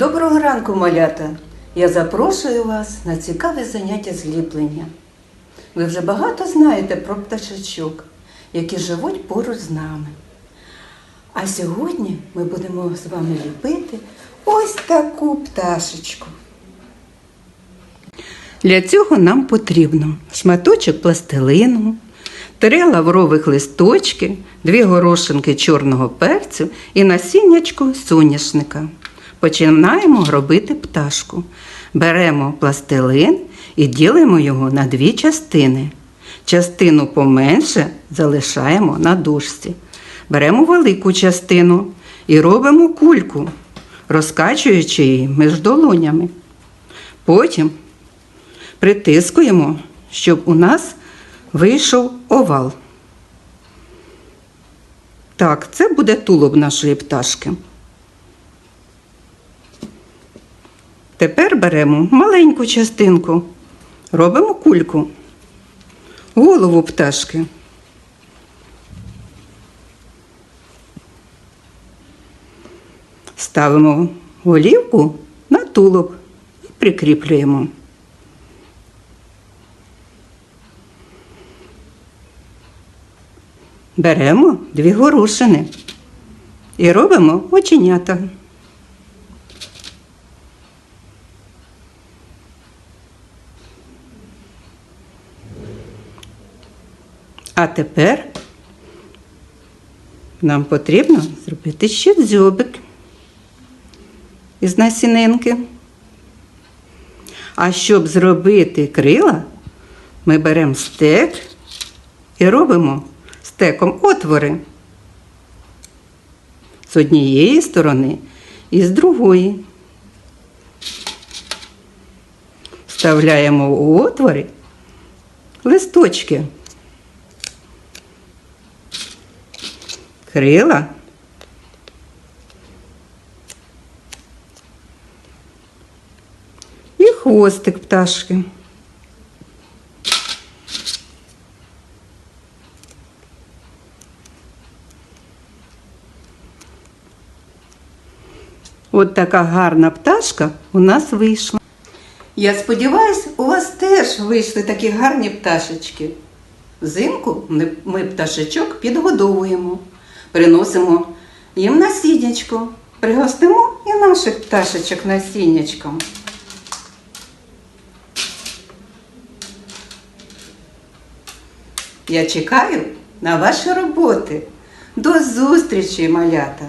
ранку, малята! Я запрошую вас на цікаве заняття зліплення. Ви вже багато знаєте про пташечок, які живуть поруч з нами. А сьогодні ми будемо з вами ліпити ось таку пташечку. Для цього нам потрібно шматочок пластилину, три лаврових листочки, дві горошинки чорного перцю і насіннячко соняшника. Починаємо робити пташку. Беремо пластилин і ділимо його на дві частини. Частину поменше залишаємо на дошці. Беремо велику частину і робимо кульку, розкачуючи її між долонями. Потім притискуємо, щоб у нас вийшов овал. Так, це буде тулуб нашої пташки. Тепер беремо маленьку частинку, робимо кульку, голову пташки. Ставимо голівку на тулуб і прикріплюємо. Беремо дві горошини і робимо оченята. А тепер нам потрібно зробити ще дзьобик із насінинки. А щоб зробити крила, ми беремо стек і робимо стеком отвори з однієї сторони і з другої. Вставляємо у отвори листочки. Крила. І хвостик пташки. От така гарна пташка у нас вийшла. Я сподіваюся, у вас теж вийшли такі гарні пташечки. Взимку ми, пташечок підгодовуємо, приносимо їм насіннячко, пригостимо і наших пташечок насіннячком. Я чекаю на ваші роботи. До зустрічі, малята!